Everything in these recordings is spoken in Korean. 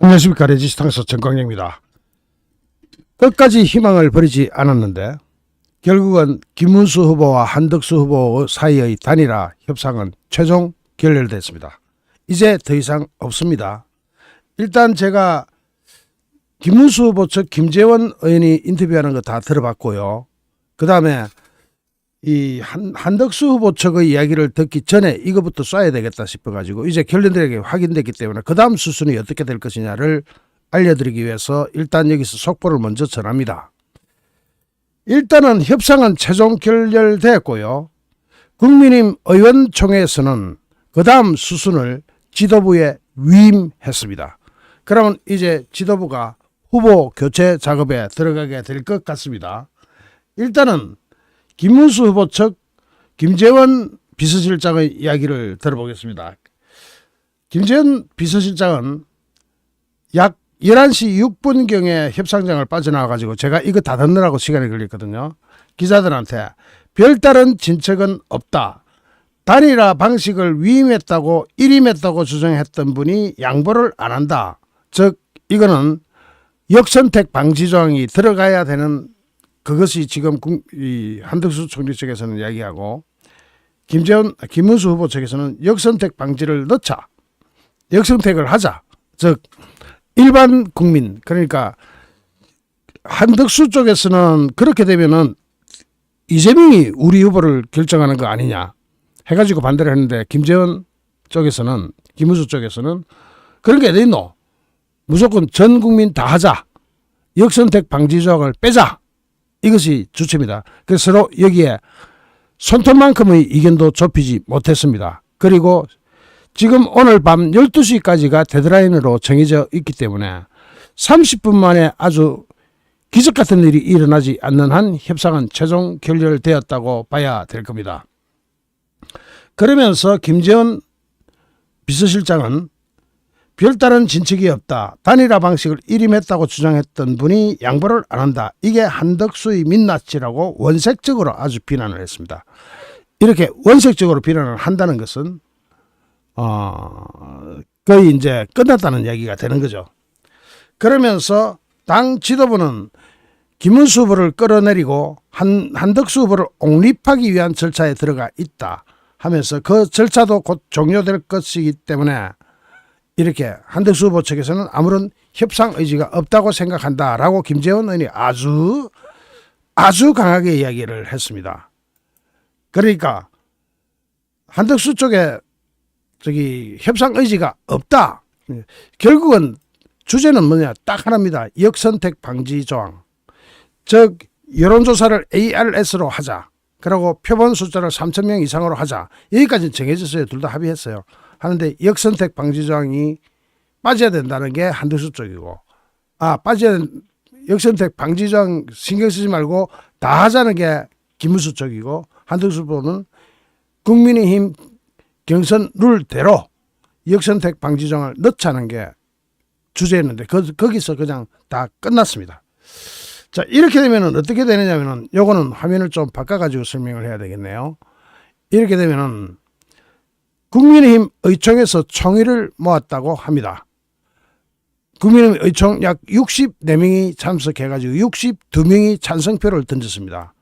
안녕하십니까 레지스탕스 정광영입니다. 끝까지 희망을 버리지 않았는데 결국은 김문수 후보와 한덕수 후보 사이의 단일화 협상은 최종 결렬됐습니다. 이제 더 이상 없습니다. 일단 제가 김문수 후보 측 김재원 의원이 인터뷰하는 거 다 들어봤고요. 그 다음에 이 한, 한덕수 후보 측의 이야기를 듣기 전에 이거부터 쏴야 되겠다 싶어가지고 이제 결론들에게 확인됐기 때문에 그 다음 수순이 어떻게 될 것이냐를 알려드리기 위해서 일단 여기서 속보를 먼저 전합니다. 일단은 협상은 최종 결렬됐고요. 국민의힘 의원총회에서는 그 다음 수순을 지도부에 위임했습니다. 그러면 이제 지도부가 후보 교체 작업에 들어가게 될 것 같습니다. 일단은 김문수 후보 측 김재원 비서실장의 이야기를 들어보겠습니다. 김재원 비서실장은 약 11시 6분경에 협상장을 빠져나와가지고 제가 이거 다 듣느라고 시간이 걸렸거든요. 기자들한테 별다른 진척은 없다. 단일화 방식을 위임했다고 일임했다고 주장했던 분이 양보를 안 한다. 즉 이거는 역선택 방지 조항이 들어가야 되는 그것이 지금 국- 이 한덕수 총리 측에서는 이야기하고 김재원 김문수 후보 측에서는 역선택 방지를 넣자 역선택을 하자. 즉 일반 국민 그러니까 한덕수 쪽에서는 그렇게 되면은 이재명이 우리 후보를 결정하는 거 아니냐 해가지고 반대를 했는데 김재원 쪽에서는 김문수 쪽에서는 그런 게 어디 있노? 무조건 전 국민 다 하자. 역선택 방지 조항을 빼자 이것이 주체입니다. 그래서 여기에 손톱만큼의 이견도 좁히지 못했습니다. 그리고 지금 오늘 밤 12시까지가 데드라인으로 정해져 있기 때문에 30분 만에 아주 기적 같은 일이 일어나지 않는 한 협상은 최종 결렬되었다고 봐야 될 겁니다. 그러면서 김재원 비서실장은 별다른 진척이 없다. 단일화 방식을 일임했다고 주장했던 분이 양보를 안 한다. 이게 한덕수의 민낯이라고 원색적으로 아주 비난을 했습니다. 이렇게 원색적으로 비난을 한다는 것은 어, 거의 이제 끝났다는 얘기가 되는 거죠. 그러면서 당 지도부는 김문수 후보를 끌어내리고 한, 한덕수 후보를 옹립하기 위한 절차에 들어가 있다 하면서 그 절차도 곧 종료될 것이기 때문에 이렇게 한덕수 후보 측에서는 아무런 협상 의지가 없다고 생각한다라고 김재원 의원이 아주 아주 강하게 이야기를 했습니다. 그러니까 한덕수 쪽에 저기 협상 의지가 없다. 결국은 주제는 뭐냐 딱 하나입니다. 역선택 방지 조항. 즉 여론조사를 ARS로 하자. 그리고 표본 숫자를 3천 명 이상으로 하자. 여기까지는 정해졌어요. 둘 다 합의했어요. 하는데 역선택 방지 조항이 빠져야 된다는 게 한덕수 쪽이고 아 빠져야 된- 역선택 방지 조항 신경 쓰지 말고 다 하자는 게 김문수 쪽이고 한덕수 후보는 국민의힘 경선 룰대로 역선택 방지 조항을 넣자는 게 주제였는데 거, 거기서 그냥 다 끝났습니다. 자 이렇게 되면은 어떻게 되느냐면은 요거는 화면을 좀 바꿔가지고 설명을 해야 되겠네요. 이렇게 되면은 국민의힘 의총에서 총의를 모았다고 합니다. 국민의힘 의총 약 64명이 참석해가지고 62명이 찬성표를 던졌습니다.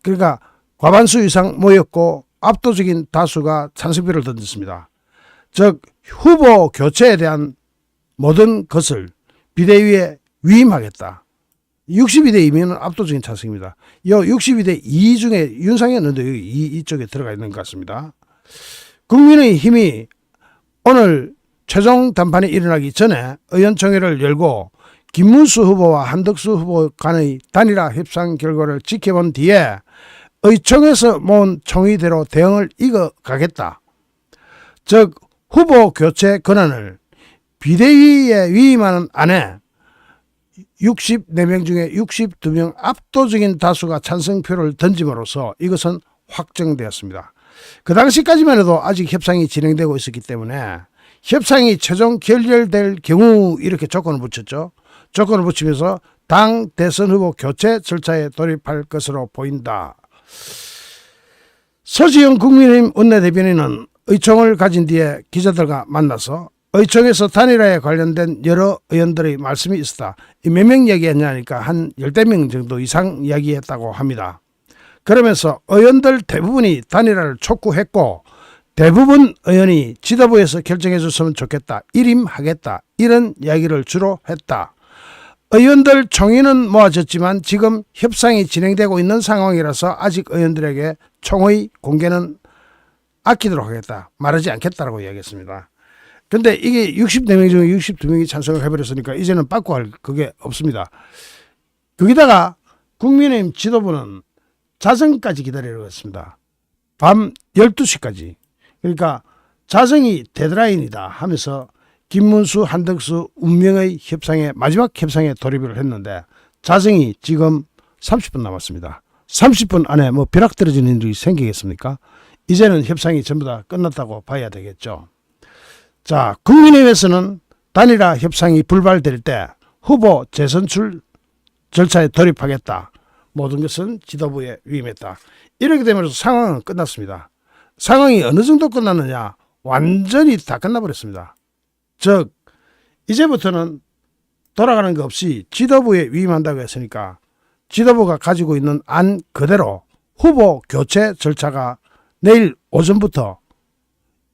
그러니까 과반수 이상 모였고 압도적인 다수가 찬성표를 던졌습니다. 즉 후보 교체에 대한 모든 것을 비대위에 위임하겠다. 62대 2면 압도적인 찬성입니다. 이 62대 2 중에 윤상현 의원도 이쪽에 들어가 있는 것 같습니다. 국민의 힘이 오늘 최종 단판이 일어나기 전에 의원총회를 열고 김문수 후보와 한덕수 후보 간의 단일화 협상 결과를 지켜본 뒤에 의총에서 모은 총의대로 대응을 이어가겠다. 즉 후보 교체 권한을 비대위에 위임하는 안에 64명 중에 62명 압도적인 다수가 찬성표를 던짐으로써 이것은 확정되었습니다. 그 당시까지만 해도 아직 협상이 진행되고 있었기 때문에 협상이 최종 결렬될 경우 이렇게 조건을 붙였죠. 조건을 붙이면서 당 대선 후보 교체 절차에 돌입할 것으로 보인다. 서지영 국민의힘 원내대변인은 의총을 가진 뒤에 기자들과 만나서 의총에서 단일화에 관련된 여러 의원들의 말씀이 있었다. 몇 명 이야기했냐니까 한 열대 명 정도 이상 이야기했다고 합니다. 그러면서 의원들 대부분이 단일화를 촉구했고 대부분 의원이 지도부에서 결정해 줬으면 좋겠다. 일임하겠다. 이런 이야기를 주로 했다. 의원들 총의는 모아졌지만 지금 협상이 진행되고 있는 상황이라서 아직 의원들에게 총의 공개는 아끼도록 하겠다. 말하지 않겠다라고 이야기했습니다. 근데 이게 64명 중에 62명이 찬성을 해버렸으니까 이제는 바꿔 할 그게 없습니다. 거기다가 국민의힘 지도부는 자정까지 기다리려고 했습니다. 밤 12시까지. 그러니까 자정이 데드라인이다 하면서 김문수, 한덕수 운명의 협상에 마지막 협상에 돌입을 했는데 자정이 지금 30분 남았습니다. 30분 안에 뭐 벼락 떨어지는 일이 생기겠습니까? 이제는 협상이 전부 다 끝났다고 봐야 되겠죠. 자, 국민의힘에서는 단일화 협상이 불발될 때 후보 재선출 절차에 돌입하겠다. 모든 것은 지도부에 위임했다. 이렇게 되면서 상황은 끝났습니다. 상황이 어느 정도 끝났느냐? 완전히 다 끝나버렸습니다. 즉, 이제부터는 돌아가는 거 없이 지도부에 위임한다고 했으니까 지도부가 가지고 있는 안 그대로 후보 교체 절차가 내일 오전부터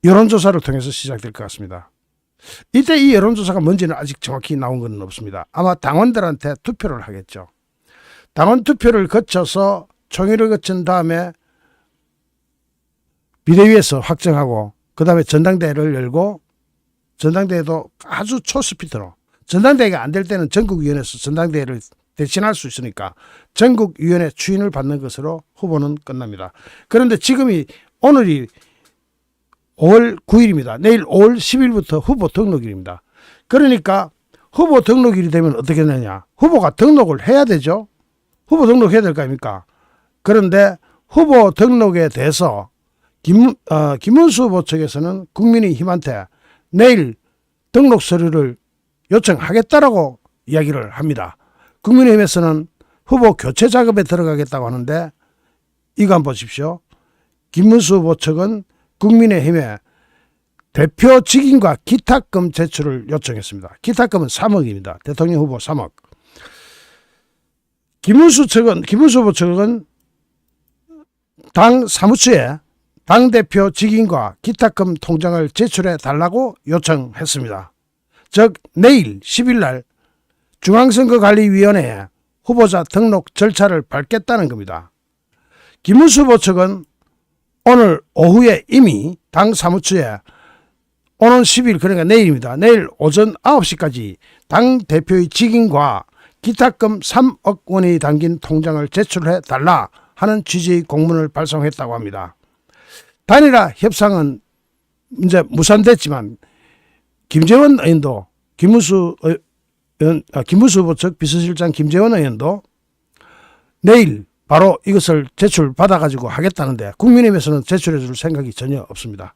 여론조사를 통해서 시작될 것 같습니다. 이때 이 여론조사가 뭔지는 아직 정확히 나온 건 없습니다. 아마 당원들한테 투표를 하겠죠. 당원 투표를 거쳐서 총회를 거친 다음에 비대위에서 확정하고 그 다음에 전당대회를 열고 전당대회도 아주 초스피드로 전당대회가 안 될 때는 전국위원회에서 전당대회를 대신할 수 있으니까 전국위원회 추인을 받는 것으로 후보는 끝납니다. 그런데 지금이 오늘이 5월 9일입니다. 내일 5월 10일부터 후보 등록일입니다. 그러니까 후보 등록일이 되면 어떻게 되냐? 후보가 등록을 해야 되죠. 후보 등록해야 될 거 아닙니까? 그런데 후보 등록에 대해서 김, 어, 김문수 후보 측에서는 국민의힘한테 내일 등록 서류를 요청하겠다라고 이야기를 합니다. 국민의힘에서는 후보 교체 작업에 들어가겠다고 하는데 이거 한번 보십시오. 김문수 후보 측은 국민의힘에 대표 직인과 기탁금 제출을 요청했습니다. 기탁금은 3억입니다. 대통령 후보 3억. 김문수 측은 김문수 후보 측은 당 사무처에 당 대표 직인과 기탁금 통장을 제출해 달라고 요청했습니다. 즉 내일 10일 날 중앙선거관리위원회에 후보자 등록 절차를 밟겠다는 겁니다. 김문수 후보 측은 오늘 오후에 이미 당 사무처에 오는 10일 그러니까 내일입니다. 내일 오전 9시까지 당 대표의 직인과 기탁금 3억 원이 담긴 통장을 제출해 달라 하는 취지의 공문을 발송했다고 합니다. 단일화 협상은 이제 무산됐지만 김재원 의원도 김문수 의원, 아, 김문수 후보 측 비서실장 김재원 의원도 내일 바로 이것을 제출 받아가지고 하겠다는데 국민의힘에서는 제출해 줄 생각이 전혀 없습니다.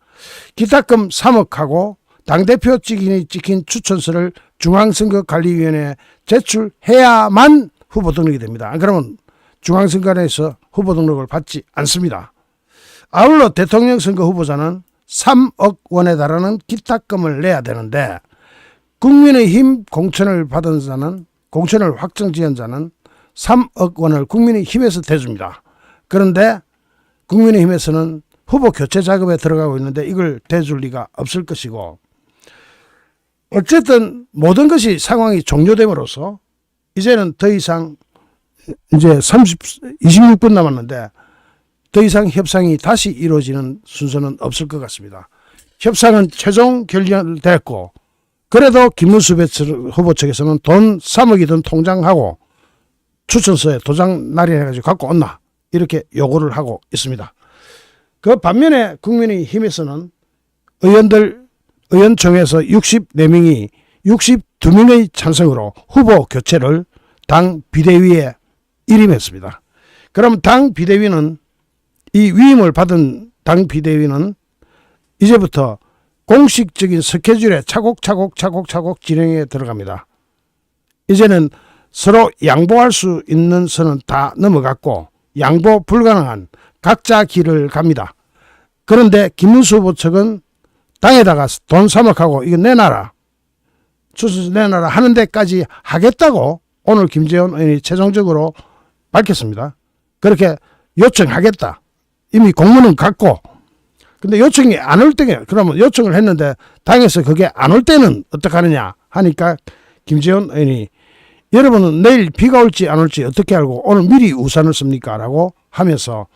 기탁금 3억하고 당대표 직인이 찍힌 추천서를 중앙선거관리위원회에 제출해야만 후보 등록이 됩니다. 안 그러면 중앙선거관에서 후보 등록을 받지 않습니다. 아울러 대통령 선거 후보자는 3억 원에 달하는 기탁금을 내야 되는데 국민의힘 공천을 받은 자는 공천을 확정 지은 자는 3억 원을 국민의힘에서 대줍니다. 그런데 국민의힘에서는 후보 교체 작업에 들어가고 있는데 이걸 대줄 리가 없을 것이고 어쨌든 모든 것이 상황이 종료됨으로써 이제는 더 이상 이제 30, 26분 남았는데 더 이상 협상이 다시 이루어지는 순서는 없을 것 같습니다. 협상은 최종 결렬됐고 그래도 김문수 후보 측에서는 돈 3억이든 통장하고 추천서에 도장 날인해가지고 갖고 온나 이렇게 요구를 하고 있습니다. 그 반면에 국민의 힘에서는 의원들 의원총회에서 64명이 62명의 찬성으로 후보 교체를 당 비대위에 일임했습니다. 그럼 당 비대위는 이 위임을 받은 당 비대위는 이제부터 공식적인 스케줄에 차곡차곡 차곡차곡 진행에 들어갑니다. 이제는 서로 양보할 수 있는 선은 다 넘어갔고 양보 불가능한 각자 길을 갑니다. 그런데 김문수 후보 측은 당에다가 돈 3억하고 이거 내놔라. 추수 내놔라 하는 데까지 하겠다고 오늘 김재원 의원이 최종적으로 밝혔습니다. 그렇게 요청하겠다. 이미 공문은 갔고 근데 요청이 안 올 때게 그러면 요청을 했는데 당에서 그게 안 올 때는 어떡하느냐 하니까 김재원 의원이 여러분은 내일 비가 올지 안 올지 어떻게 알고 오늘 미리 우산을 씁니까? 라고 하면서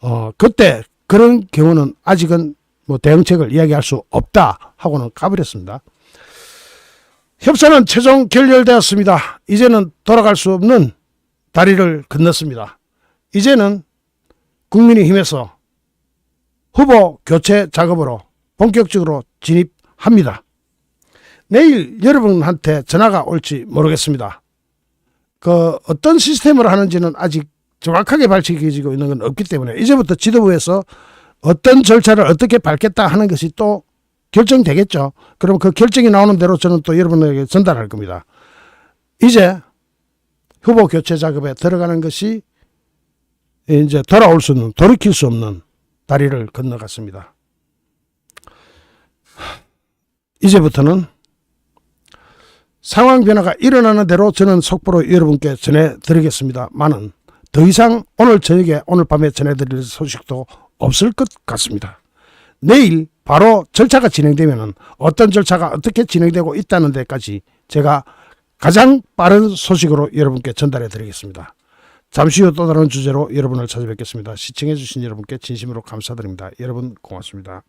어 그때 그런 경우는 아직은 뭐 대응책을 이야기할 수 없다 하고는 가버렸습니다. 협상은 최종 결렬되었습니다. 이제는 돌아갈 수 없는 다리를 건넜습니다. 이제는 국민의힘에서 후보 교체 작업으로 본격적으로 진입합니다. 내일 여러분한테 전화가 올지 모르겠습니다. 그 어떤 시스템으로 하는지는 아직 정확하게 밝혀지고 있는 건 없기 때문에 이제부터 지도부에서 어떤 절차를 어떻게 밟겠다 하는 것이 또 결정되겠죠. 그럼 그 결정이 나오는 대로 저는 또 여러분에게 전달할 겁니다. 이제 후보 교체 작업에 들어가는 것이 이제 돌아올 수 없는 돌이킬 수 없는 다리를 건너갔습니다. 이제부터는 상황 변화가 일어나는 대로 저는 속보로 여러분께 전해드리겠습니다만은 더 이상 오늘 저녁에 오늘 밤에 전해드릴 소식도 없을 것 같습니다. 내일 바로 절차가 진행되면 어떤 절차가 어떻게 진행되고 있다는 데까지 제가 가장 빠른 소식으로 여러분께 전달해 드리겠습니다. 잠시 후 또 다른 주제로 여러분을 찾아뵙겠습니다. 시청해 주신 여러분께 진심으로 감사드립니다. 여러분 고맙습니다.